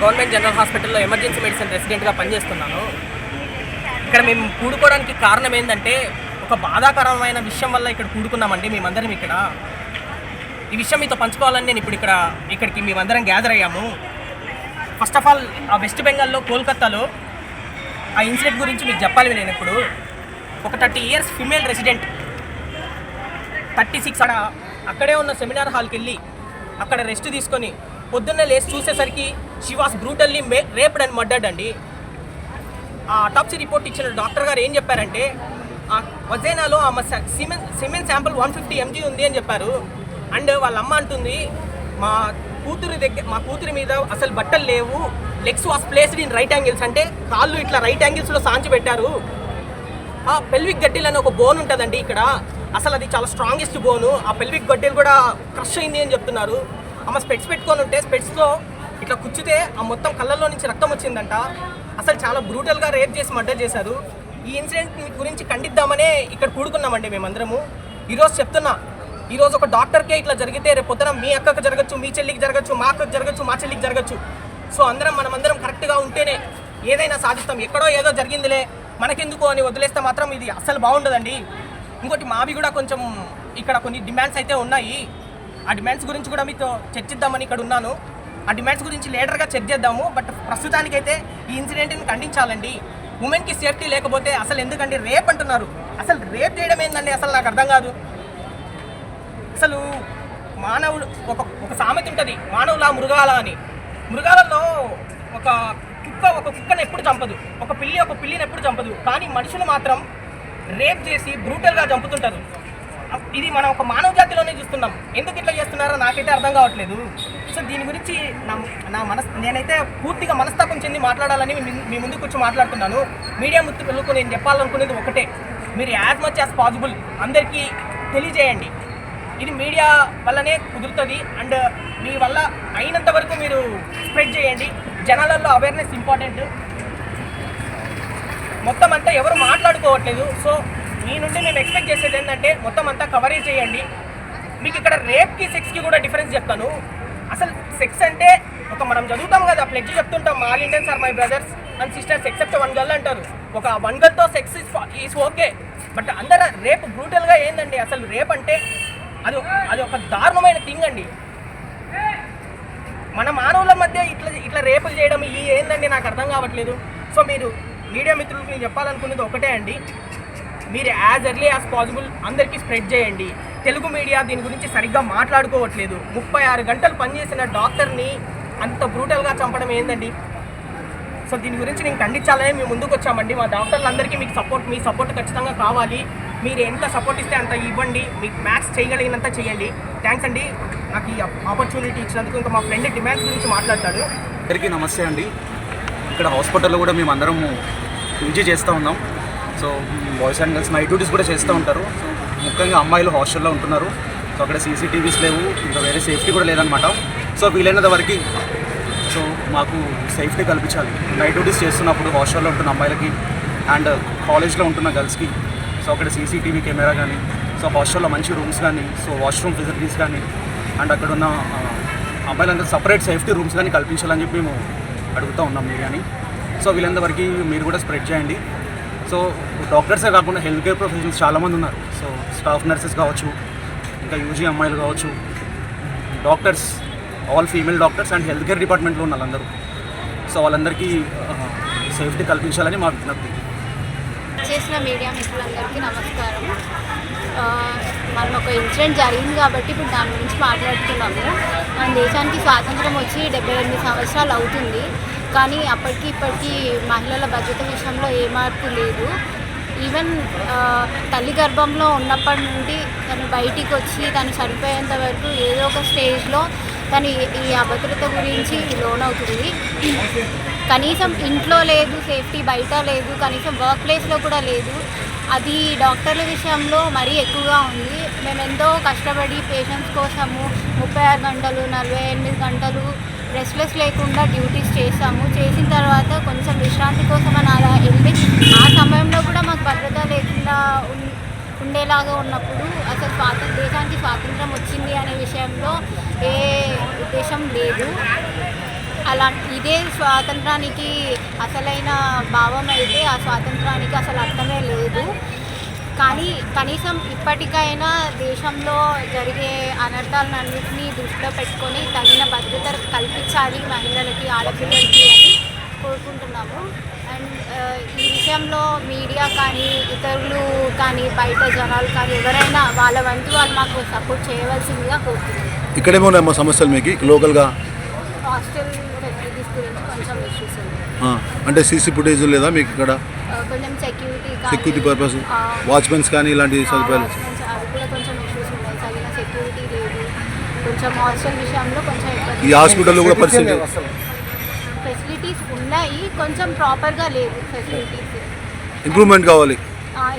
Government general హాస్పిటల్లో emergency medicine రెసిడెంట్గా పనిచేస్తున్నాను. ఇక్కడ మేము కూడుకోవడానికి కారణం ఏంటంటే ఒక బాధాకరమైన విషయం వల్ల ఇక్కడ కూడుకున్నామండి మేమందరం ఇక్కడ. ఈ విషయం మీతో పంచుకోవాలని నేను ఇప్పుడు ఇక్కడ ఇక్కడికి మేమందరం గ్యాదర్ అయ్యాము. ఫస్ట్ ఆఫ్ ఆల్ ఆ వెస్ట్ బెంగాల్లో కోల్కత్తాలో ఆ ఇన్సిడెంట్ గురించి మీకు చెప్పాలి నేను ఇప్పుడు ఒక thirty years female resident. Thirty six అక్కడ అక్కడే ఉన్న సెమినార్ హాల్కి వెళ్ళి అక్కడ రెస్ట్ తీసుకొని పొద్దున్నే లేచి చూసేసరికి she was brutally may raped and murdered అండి ఆ అటాప్సీ రిపోర్ట్ ఇచ్చిన డాక్టర్ గారు ఏం చెప్పారంటే ఆ వజైనాలో ఆమె semen semen sample one fifty mg ఉంది అని చెప్పారు. అండ్ వాళ్ళ అమ్మ అంటుంది మా కూతురి దగ్గర మా కూతురి మీద అసలు బట్టలు లేవు. Legs was placed in right angles. అంటే కాళ్ళు ఇట్లా రైట్ యాంగిల్స్లో సాంచి పెట్టారు. ఆ పెల్విక్ గడ్డిల్ ఒక బోన్ ఉంటుందండి ఇక్కడ. అసలు అది చాలా స్ట్రాంగెస్ట్ బోను ఆ పెల్విక్ గడ్డలు కూడా క్రష్ అయింది అని చెప్తున్నారు. ఆమె స్పెట్స్ పెట్టుకొని ఉంటే స్పెట్స్లో ఇట్లా కుచ్చితే ఆ మొత్తం కళ్ళల్లో నుంచి రక్తం వచ్చిందంట. అసలు చాలా బ్రూటల్గా రేప్ చేసి మర్డర్ చేశారు. ఈ ఇన్సిడెంట్ గురించి ఖండిద్దామనే ఇక్కడ కూడుకున్నామండి మేమందరము. ఈరోజు చెప్తున్నా ఈరోజు ఒక డాక్టర్కే ఇట్లా జరిగితే రేపు పొద్దున మీ అక్కకు జరగచ్చు మీ చెల్లికి జరగచ్చు మా అక్కకు జరగచ్చు మా చెల్లికి జరగచ్చు. సో అందరం మనమందరం కరెక్ట్గా ఉంటేనే ఏదైనా సాధిస్తాం. ఎక్కడో ఏదో జరిగిందిలే మనకెందుకు అని వదిలేస్తే మాత్రం ఇది అస్సలు బాగుండదండి. ఇంకోటి మావి కూడా కొంచెం ఇక్కడ కొన్ని డిమాండ్స్ అయితే ఉన్నాయి. ఆ డిమాండ్స్ గురించి కూడా మీతో చర్చిద్దామని ఇక్కడ ఉన్నాను. ఆ డిమాండ్స్ గురించి లేటర్గా చేద్దాము బట్ ప్రస్తుతానికైతే ఈ ఇన్సిడెంట్ని ఖండించాలండి. ఉమెన్కి సేఫ్టీ లేకపోతే అసలు ఎందుకండి రేప్ అంటున్నారు? అసలు రేప్ చేయడం ఏందండి? అసలు నాకు అర్థం కాదు. అసలు మానవుడు ఒక ఒక సామెత ఉంటుంది. మానవుల మృగాల అని. మృగాలలో ఒక కుక్క ఒక కుక్కను ఎప్పుడు చంపదు. ఒక పిల్లి ఒక పిల్లిని ఎప్పుడు చంపదు. కానీ మనుషులు మాత్రం రేప్ చేసి బ్రూటల్గా చంపుతుంటారు. ఇది మనం ఒక మానవ జాతిలోనే చూస్తున్నాం. ఎందుకు ఇట్లా చేస్తున్నారో నాకైతే అర్థం కావట్లేదు. సో దీని గురించి నా నా మనస్ నేనైతే పూర్తిగా మనస్తాపం చెంది మాట్లాడాలని మీ ముందు ముందుకు వచ్చి మాట్లాడుతున్నాను. మీడియా ముత్తులకు నేను చెప్పాలనుకునేది ఒకటే. మీరు యాజ్ మచ్ యాజ్ పాసిబుల్ అందరికీ తెలియజేయండి. ఇది మీడియా వల్లనే కుదురుతుంది అండ్ మీ వల్ల అయినంత వరకు మీరు స్ప్రెడ్ చేయండి. జనాలలో అవేర్నెస్ ఇంపార్టెంట్. మొత్తం అంతా ఎవరు మాట్లాడుకోవట్లేదు. సో మీ నుండి నేను ఎక్స్పెక్ట్ చేసేది ఏంటంటే మొత్తం అంతా కవరేజ్ చేయండి. మీకు ఇక్కడ రేప్కి సెక్స్కి కూడా డిఫరెన్స్ చెప్తాను. అసలు సెక్స్ అంటే ఒక మనం చదువుతాం కదా ప్లెడ్జ్ చెప్తుంటాం all Indians are my brothers and sisters except one girl అంటారు. ఒక వన్ గర్ల్తో సెక్స్ ఈస్ ఓకే బట్ అందరూ రేపు బ్రూటల్గా ఏందండి? అసలు రేప్ అంటే అది అది ఒక దారుణమైన థింగ్ అండి. మన మానవుల మధ్య ఇట్లా ఇట్లా రేపులు చేయడం ఈ ఏందండి? నాకు అర్థం కావట్లేదు. సో మీరు మీడియా మిత్రులకు నేను చెప్పాలనుకునేది ఒకటే అండి. మీరు యాజ్ ఎర్లీ యాజ్ పాసిబుల్ అందరికీ స్ప్రెడ్ చేయండి. తెలుగు మీడియా దీని గురించి సరిగ్గా మాట్లాడుకోవట్లేదు. ముప్పై ఆరు గంటలు పనిచేసిన డాక్టర్ని అంత బ్రూటల్గా చంపడం ఏందండి? సో దీని గురించి నేను ఖండించాలని మేము ముందుకు వచ్చామండి. మా డాక్టర్లందరికీ మీకు సపోర్ట్ మీ సపోర్ట్ ఖచ్చితంగా కావాలి. మీరు ఎంత సపోర్ట్ ఇస్తే అంత ఇవ్వండి. మీకు మ్యాథ్స్ చేయగలిగినంత చేయండి. థ్యాంక్స్ అండి. నాకు ఈ ఆపర్చునిటీ ఇచ్చినందుకు ఇంకా మా ఫ్రెండ్ డిమాండ్స్ గురించి మాట్లాడతాడు. అందరికీ నమస్తే అండి. ఇక్కడ హాస్పిటల్లో కూడా మేము అందరము పీజీ చేస్తూ ఉన్నాం. So boys and girls night duties కూడా చేస్తూ ఉంటారు. సో ముఖ్యంగా అమ్మాయిలు హాస్టల్లో ఉంటున్నారు. సో అక్కడ సీసీటీవీస్ లేవు. ఇంకా వేరే సేఫ్టీ కూడా లేదనమాట సో వీలైనంత వరకు సో మాకు సేఫ్టీ కల్పించాలి. నైట్ డ్యూటీస్ చేస్తున్నప్పుడు హాస్టల్లో ఉంటున్న అమ్మాయిలకి అండ్ కాలేజ్లో ఉంటున్న గర్ల్స్కి. సో అక్కడ సీసీటీవీ కెమెరా కానీ సో హాస్టల్లో మంచి రూమ్స్ కానీ సో వాష్రూమ్ ఫెసిలిటీస్ కానీ అండ్ అక్కడ ఉన్న అమ్మాయిలందరూ సపరేట్ సేఫ్టీ రూమ్స్ కానీ కల్పించాలని చెప్పి మేము అడుగుతూ ఉన్నాం మీడియాని సో వీళ్ళందరికీ మీరు కూడా స్ప్రెడ్ చేయండి. సో డాక్టర్సే కాకుండా హెల్త్ కేర్ ప్రొఫెషనల్స్ చాలామంది ఉన్నారు. సో స్టాఫ్ నర్సెస్ కావచ్చు ఇంకా యూజీ అమ్మాయిలు కావచ్చు doctors all female doctors and health care డిపార్ట్మెంట్లో ఉన్న వాళ్ళందరూ. సో వాళ్ళందరికీ సేఫ్టీ కల్పించాలని మా విజ్ఞప్తి. చేసిన మీడియా మిత్రులందరికీ నమస్కారం. మనం ఒక ఇన్సిడెంట్ జరిగింది కాబట్టి ఇప్పుడు దాని గురించి మాట్లాడుతున్నాము. మన దేశానికి స్వాతంత్రం వచ్చి డెబ్బై ఎనిమిది సంవత్సరాలు అవుతుంది. కానీ అప్పటికి ఇప్పటికీ మహిళల భద్రత విషయంలో ఏ మార్పు లేదు. ఈవెన్ తల్లి గర్భంలో ఉన్నప్పటి నుండి తను బయటికి వచ్చి తను చనిపోయేంత వరకు ఏదో ఒక స్టేజ్లో తను ఈ- ఈ అభద్రత గురించి లోన్ అవుతుంది కనీసం ఇంట్లో లేదు సేఫ్టీ బయట లేదు కనీసం వర్క్ ప్లేస్లో కూడా లేదు. అది డాక్టర్ల విషయంలో మరీ ఎక్కువగా ఉంది. మేము ఎంతో కష్టపడి పేషెంట్స్ కోసము ముప్పై ఆరు గంటలు నలభై ఎనిమిది గంటలు రెస్ట్లెస్ లేకుండా డ్యూటీస్ చేసాము చేసిన తర్వాత కొంచెం విశ్రాంతి కోసం అని అలా వెళ్ళి ఆ సమయంలో కూడా మాకు భద్రత లేకుండా ఉండేలాగా ఉన్నప్పుడు అసలు స్వాతంత్ర దేశానికి స్వాతంత్రం వచ్చింది అనే విషయంలో ఏ ఉద్దేశం లేదు. అలా ఇదే స్వాతంత్రానికి అసలైన భావం అయితే ఆ స్వాతంత్రానికి అసలు అర్థమే లేదు. కానీ కనీసం ఇప్పటికైనా దేశంలో జరిగే అనర్థాలన్నింటినీ దృష్టిలో పెట్టుకొని తగిన భద్రత కల్పించాలి మహిళలకి ఆడపిల్లలకి అని కోరుకుంటున్నాము. అండ్ ఈ విషయంలో మీడియా కానీ ఇతరులు కానీ బయట జనాలు కానీ ఎవరైనా వాళ్ళ వంతు వాళ్ళు మాకు సపోర్ట్ చేయవలసిందిగా కోరుతున్నాం ఇక్కడేమో సమస్యలు మీకు? లోకల్గా? హాస్టల్ ఫెసిలిటీస్ గురించి కొంచెం ఇష్యూస్ ఉన్నాయి ఆ, అంటే సీసీ ఫుటేజ్ లేదా మీకు ఇక్కడ? కొంచెం సెక్యూరిటీ సెక్యూరిటీ పర్పస్ వాచ్మెన్స్ కానీ ఇలాంటి సదుపాయాలు? అవి కూడా కొంచెం ఇష్యూస్ ఉన్నాయి. తగిన సెక్యూరిటీ లేదు. కొంచెం హాస్టల్ విషయంలో కొంచెం ఈ హాస్పిటల్లో కూడా పరిస్థితి? ఫెసిలిటీస్ ఉన్నాయి కొంచెం ప్రాపర్గా లేదు ఫెసిలిటీస్ ఇంప్రూవ్మెంట్ కావాలి.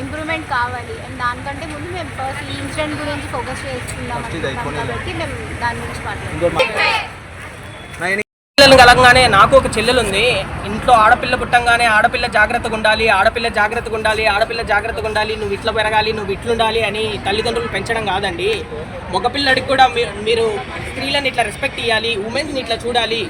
ఇంప్రూవ్మెంట్ కావాలి. అండ్ దానికంటే ముందు మేము ఫస్ట్ ఈ ఇన్సిడెంట్ గురించి ఫోకస్ చేస్తున్నాం కాబట్టి మేము దాని గురించి మాట్లాడుతున్నాం పిల్లలు కలగగానే నాకు ఒక చెల్లెలు ఉంది ఇంట్లో ఆడపిల్ల పుట్టంగానే ఆడపిల్ల జాగ్రత్తగా ఉండాలి ఆడపిల్ల జాగ్రత్తగా ఉండాలి ఆడపిల్ల జాగ్రత్తగా ఉండాలి నువ్వు ఇట్లా పెరగాలి నువ్వు ఇట్లుండాలి అని తల్లిదండ్రులు పెంచడం కాదండి. మగపిల్లడికి కూడా మీరు స్త్రీలను ఇట్లా రెస్పెక్ట్ ఇవ్వాలి ఉమెన్స్ని ఇట్లా చూడాలి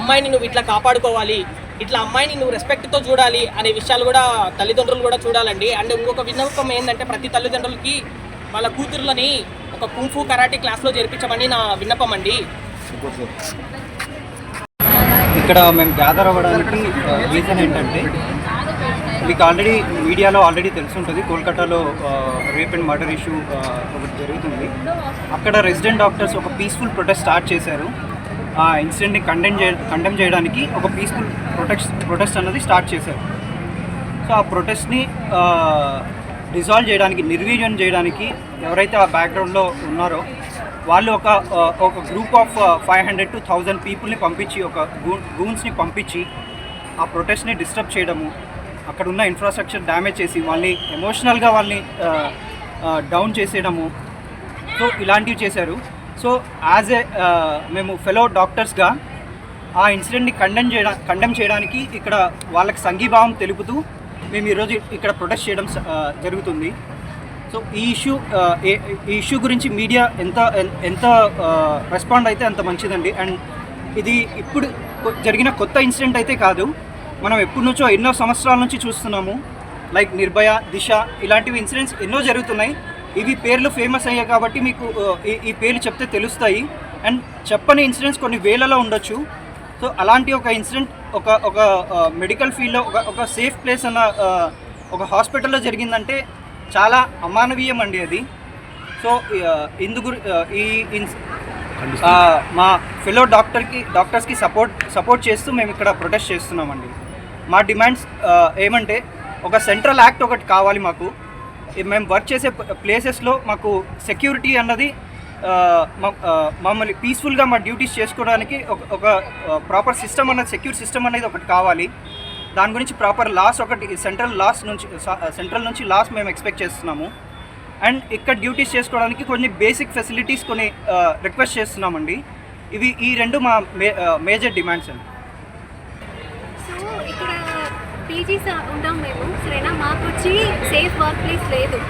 అమ్మాయిని నువ్వు ఇట్లా కాపాడుకోవాలి ఇట్లా అమ్మాయిని నువ్వు రెస్పెక్ట్తో చూడాలి అనే విషయాలు కూడా తల్లిదండ్రులు కూడా చూడాలండి. అండ్ ఇంకొక విన్నపం ఏంటంటే ప్రతి తల్లిదండ్రులకి వాళ్ళ కూతుర్లని ఒక కుంఫు కరాటే క్లాస్లో చేర్పించమని నా విన్నపం అండి. ఇక్కడ మేము గ్యాదర్ అవ్వడానికి రీజన్ ఏంటంటే మీకు ఆల్రెడీ మీడియాలో ఆల్రెడీ తెలుసుంటుంది కోల్కతాలో రేప్ అండ్ మర్డర్ ఇష్యూ ఒకటి జరుగుతుంది. అక్కడ రెసిడెంట్ డాక్టర్స్ ఒక పీస్ఫుల్ ప్రొటెస్ట్ స్టార్ట్ చేశారు. ఆ ఇన్సిడెంట్ని కండెమ్ చే కండెమ్ చేయడానికి ఒక పీస్ఫుల్ ప్రొటెస్ట్ ప్రొటెస్ట్ అన్నది స్టార్ట్ చేశారు. సో ఆ ప్రొటెస్ట్ని డిజాల్వ్ చేయడానికి నిర్వీర్యం చేయడానికి ఎవరైతే ఆ బ్యాక్గ్రౌండ్లో ఉన్నారో వాళ్ళు ఒక ఒక group of five hundred to thousand పీపుల్ని పంపించి ఒక గూ- గూన్స్ని పంపించి ఆ ప్రొటెస్ట్ని డిస్టర్బ్ చేయడము అక్కడ ఉన్న ఇన్ఫ్రాస్ట్రక్చర్ డ్యామేజ్ చేసి వాళ్ళని ఎమోషనల్గా వాళ్ళని డౌన్ చేసేయడము సో ఇలాంటివి చేశారు. సో యాజ్ ఏ మేము ఫెలో డాక్టర్స్గా ఆ ఇన్సిడెంట్ని కండెమ్ చేయడా కండెమ్ చేయడానికి ఇక్కడ వాళ్ళకి సంఘీభావం తెలుపుతూ మేము ఈరోజు ఇక్కడ ప్రొటెస్ట్ చేయడం జరుగుతుంది. సో ఈ ఇష్యూ ఈ ఇష్యూ గురించి మీడియా ఎంత ఎంత రెస్పాండ్ అయితే అంత మంచిదండి. అండ్ ఇది ఇప్పుడు జరిగిన కొత్త ఇన్సిడెంట్ అయితే కాదు. మనం ఎప్పటి నుంచో ఎన్నో సంవత్సరాల నుంచి చూస్తున్నాము. లైక్ నిర్భయ దిశ ఇలాంటివి ఇన్సిడెంట్స్ ఎన్నో జరుగుతున్నాయి. ఇవి పేర్లు ఫేమస్ అయ్యాయి కాబట్టి మీకు ఈ ఈ పేర్లు చెప్తే తెలుస్తాయి. అండ్ చెప్పని ఇన్సిడెంట్స్ కొన్ని వేలలో ఉండొచ్చు. సో అలాంటి ఒక ఇన్సిడెంట్ ఒక ఒక మెడికల్ ఫీల్డ్లో ఒక ఒక సేఫ్ ప్లేస్ అన్న ఒక హాస్పిటల్లో జరిగిందంటే చాలా అమానవీయం అండి అది. సో ఇందు ఈ మా ఫెలో డాక్టర్కి డాక్టర్స్కి సపోర్ట్ సపోర్ట్ చేస్తూ మేము ఇక్కడ ప్రొటెస్ట్ చేస్తున్నామండి. మా డిమాండ్స్ ఏమంటే ఒక సెంట్రల్ యాక్ట్ ఒకటి కావాలి మాకు. మేము వర్క్ చేసే ప్లేసెస్లో మాకు సెక్యూరిటీ అన్నది మమ్మల్ని పీస్ఫుల్గా మా డ్యూటీస్ చేసుకోవడానికి ఒక ఒక ప్రాపర్ సిస్టమ్ అన్నది సెక్యూర్ సిస్టమ్ అనేది ఒకటి కావాలి. దాని గురించి ప్రాపర్ లాస్ ఒకటి సెంట్రల్ లాస్ నుంచి సెంట్రల్ నుంచి లాస్ మేము ఎక్స్పెక్ట్ చేస్తున్నాము. అండ్ ఇక్కడ డ్యూటీస్ చేసుకోవడానికి కొన్ని బేసిక్ ఫెసిలిటీస్ కొన్ని రిక్వెస్ట్ చేస్తున్నామండి. ఇవి ఈ రెండు మా మే మేజర్ డిమాండ్స్ అండి. సో ఇక్కడ పీజీస్ ఉంటాం మేము. సరేనా? మాకు వచ్చి సేఫ్ వర్క్ ప్లేస్ లేదు.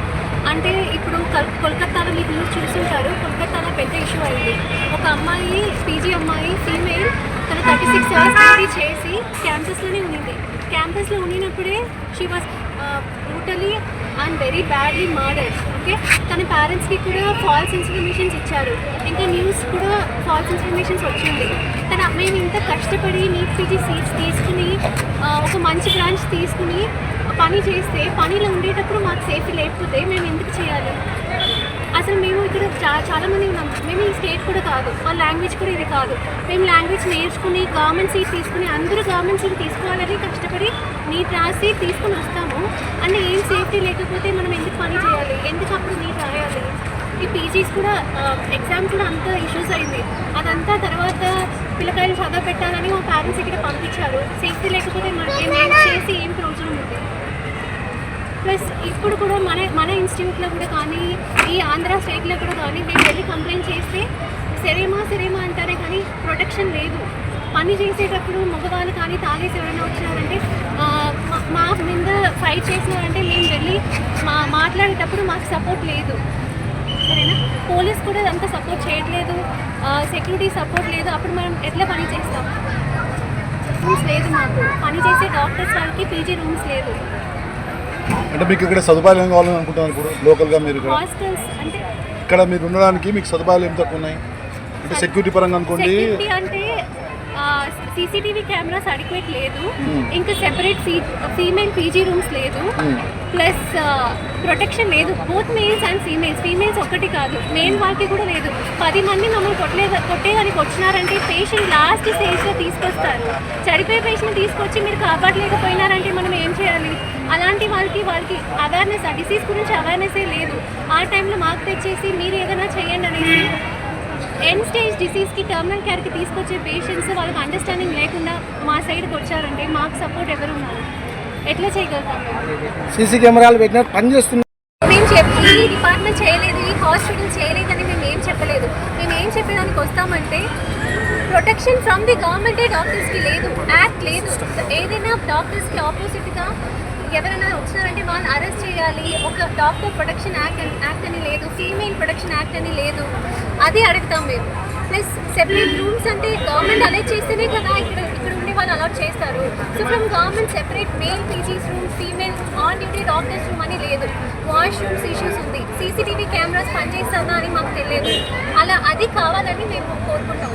అంటే ఇప్పుడు కల్ కోల్కతాలో మీకు న్యూస్ చూస్తుంటారు కోల్కతాలో పెద్ద ఇష్యూ అయింది. ఒక అమ్మాయి పీజీ అమ్మాయి ఫీమేల్ తన థర్టీ సిక్స్ అవర్స్ డ్యూటీ చేసి క్యాంపస్లోనే ఉండింది. క్యాంపస్లో ఉండినప్పుడే she was brutally and very badly murder okay తన పేరెంట్స్కి కూడా ఫాల్స్ ఇన్ఫర్మేషన్స్ ఇచ్చారు ఇంకా న్యూస్ కూడా ఫాల్స్ ఇన్ఫర్మేషన్స్ వచ్చింది. తన మేము ఇంత కష్టపడి నీట్ పీజీ సీట్స్ తీసుకుని uh, ఒక మంచి బ్రాంచ్ తీసుకుని పని చేస్తే పనిలో ఉండేటప్పుడు మాకు సేఫ్ లేకపోతే మేము ఎందుకు చేయాలి? అసలు మేము ఇక్కడ చా చాలామంది ఉన్నాం. మేము ఈ స్టేట్ కూడా కాదు. మా లాంగ్వేజ్ కూడా ఇది కాదు. మేము లాంగ్వేజ్ నేర్చుకుని గవర్నమెంట్ సీట్ తీసుకుని అందరూ గవర్నమెంట్ సీట్ తీసుకోవాలని కష్టపడి నీట్ రాసి తీసుకుని వస్తాము. అంటే ఏం సేఫ్టీ లేకపోతే మనం ఎందుకు పని చేయాలి? ఎందుకు అప్పుడు నీట్ రాయాలి? ఈ పీజీస్ కూడా ఎగ్జామ్ కూడా అంత ఇష్యూస్ అయింది. అదంతా తర్వాత పిల్లకాయలు చదవ పెట్టాలని మా పేరెంట్స్ ఇక్కడ పంపించారు. సేఫ్టీ లేకపోతే మనం ఏం చేసి ఏం ప్రయోజనం ఉంది ప్లస్ ఇప్పుడు కూడా మన మన ఇన్స్టిట్యూట్లో కూడా కానీ ఈ ఆంధ్ర స్టేట్లో కూడా కానీ మేము వెళ్ళి కంప్లైంట్ చేస్తే సెరేమా సెరేమా అంటారే కానీ ప్రొటెక్షన్ లేదు. పని చేసేటప్పుడు మగవాళ్ళు కానీ తాగేసి ఎవరైనా వచ్చినారంటే మా- మా మీద ఫైట్ చేసినారంటే మేము వెళ్ళి మా మాట్లాడేటప్పుడు మాకు సపోర్ట్ లేదు. సరేనా? పోలీస్ కూడా అంత సపోర్ట్ చేయట్లేదు. సెక్యూరిటీ సపోర్ట్ లేదు. అప్పుడు మనం ఎట్లా పని చేస్తాం? రూమ్స్ లేదు మాకు. పని చేసే డాక్టర్స్ వాళ్ళకి పీజీ రూమ్స్ లేదు. అంటే మీకు ఇక్కడ సదుపాయాలు ఏం కావాలని అనుకుంటున్నారు ఇప్పుడు? లోకల్గా మీరు ఇక్కడ? హాస్టల్స్ అంటే ఇక్కడ మీరు ఉండడానికి మీకు సదుపాయాలు ఏం తక్కువ ఉన్నాయి? అంటే సెక్యూరిటీ పరంగా అనుకోండి. అంటే సీసీటీవీ కెమెరాస్ అడిక్వేట్ లేదు. ఇంకా సెపరేట్ ఫీమేల్ పీజీ రూమ్స్ లేదు. ప్లస్ ప్రొటెక్షన్ లేదు. Both males and females. Females ఒక్కటి కాదు. మేల్ వాళ్ళకి కూడా లేదు. పది మంది మమ్మల్ని కొట్టలే కొట్టేదానికి వచ్చినారంటే పేషెంట్ లాస్ట్ స్టేజ్లో తీసుకొస్తారు. చనిపోయే పేషెంట్ తీసుకొచ్చి మీరు కాపాడలేకపోయినారంటే మనం ఏం చేయాలి? అలాంటి వాళ్ళకి వాళ్ళకి అవేర్నెస్ ఆ డిసీజ్ గురించి అవేర్నెస్సే లేదు. ఆ టైంలో మాకు తెచ్చేసి మీరు ఏదైనా చేయండి అనేసి ఎండ్ స్టేజ్ డిసీజ్కి టర్మినల్ కేర్కి తీసుకొచ్చే పేషెంట్స్ వాళ్ళకి అండర్స్టాండింగ్ లేకుండా మా సైడ్కి వచ్చారంటే మాకు సపోర్ట్ ఎవరు ఉన్నారు? ఎట్లా చేయగలుగుతాం? మేము? సీసీ కెమెరాలు పెట్టినట్టు పని చేస్తున్నారు మేము చెప్పి ఈ డిపార్ట్మెంట్ చేయలేదు ఈ హాస్పిటల్ చేయలేదని మేము ఏం చెప్పలేదు. మేము ఏం చెప్పడానికి వస్తామంటే ప్రొటెక్షన్ ఫ్రమ్ ది గవర్నమెంటే డాక్టర్స్కి లేదు. యాక్ట్ లేదు. ఏదైనా డాక్టర్స్కి ఆపోజిట్గా ఎవరైనా వచ్చినారంటే వాళ్ళని అరెస్ట్ చేయాలి. ఒక డాక్టర్ ప్రొటెక్షన్ యాక్ట్ యాక్ట్ అని లేదు. ఫీమేల్ ప్రొటెక్షన్ యాక్ట్ అని లేదు. అది అడుగుతాం మేము. ప్లస్ సెపరేట్ రూమ్స్ అంటే గవర్నమెంట్ అలౌట్ చేస్తేనే కదా ఇక్కడ ఇక్కడ ఉండి వాళ్ళు అలౌట్ చేస్తారు. So from government separate male PGs room female on duty doctors room అని లేదు. వాష్రూమ్స్ ఇష్యూస్ ఉంది. సీసీటీవీ కెమెరాస్ పనిచేస్తుందా అని మాకు తెలియదు. అలా అది కావాలని మేము కోరుకుంటాం.